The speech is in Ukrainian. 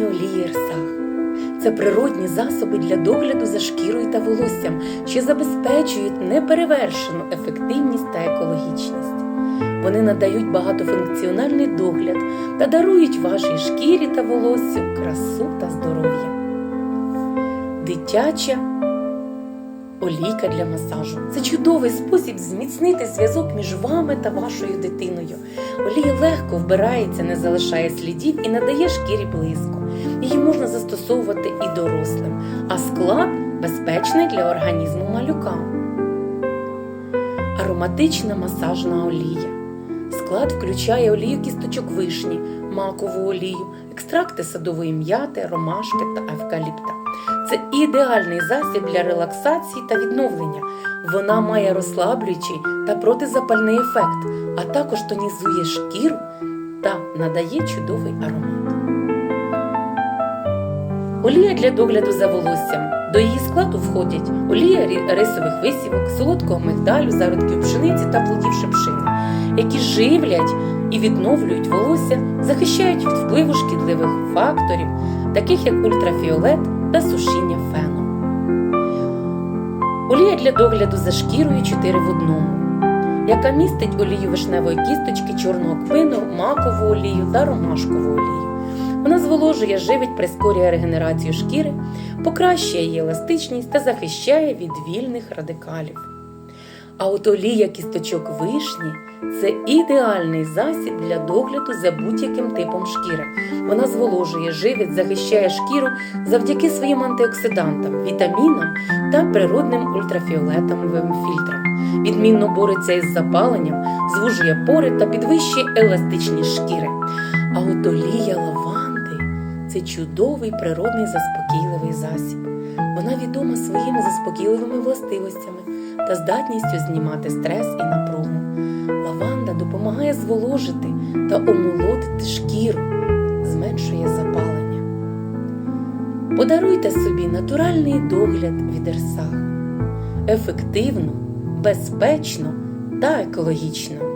ефективні олії Ерсах. Це природні засоби для догляду за шкірою та волоссям, що забезпечують неперевершену ефективність та екологічність. Вони надають багатофункціональний догляд та дарують вашій шкірі та волоссю красу та здоров'я. Дитяча олійка для масажу це чудовий спосіб зміцнити зв'язок між вами та вашою дитиною. Олія легко вбирається, не залишає слідів і надає шкірі блиску. Її можна застосовувати і дорослим, а склад безпечний для організму малюка. Ароматична масажна олія. Склад включає олію кісточок вишні, макову олію, екстракти садової м'яти, ромашки та евкаліпта. Це ідеальний засіб для релаксації та відновлення. Вона має розслаблюючий та протизапальний ефект, а також тонізує шкіру та надає чудовий аромат. Олія для догляду за волоссям. До її складу входять олія рисових висівок, солодкого мигдалю, зародків пшениці та плодів шипшини, які живлять і відновлюють волосся, захищають від впливу шкідливих факторів, таких як ультрафіолет та сушіння феном. Олія для догляду за шкірою 4 в одному, яка містить олію вишневої кісточки, чорного кмину, макову олію та ромашкову олію. Вона зволожує, живить, прискорює регенерацію шкіри, покращує її еластичність та захищає від вільних радикалів. А от олія кісточок вишні це ідеальний засіб для догляду за будь-яким типом шкіри. Вона зволожує, живить, захищає шкіру завдяки своїм антиоксидантам, вітамінам та природним ультрафіолетовим фільтрам. Відмінно бореться із запаленням, звужує пори та підвищує еластичність шкіри. А от олія лаванди це чудовий природний заспокійливий засіб. Вона відома своїми заспокійливими властивостями та здатністю знімати стрес і напругу. Лаванда допомагає зволожити та омолодити шкіру, зменшує запалення. Подаруйте собі натуральний догляд від Ерсах. Ефективно, безпечно та екологічно.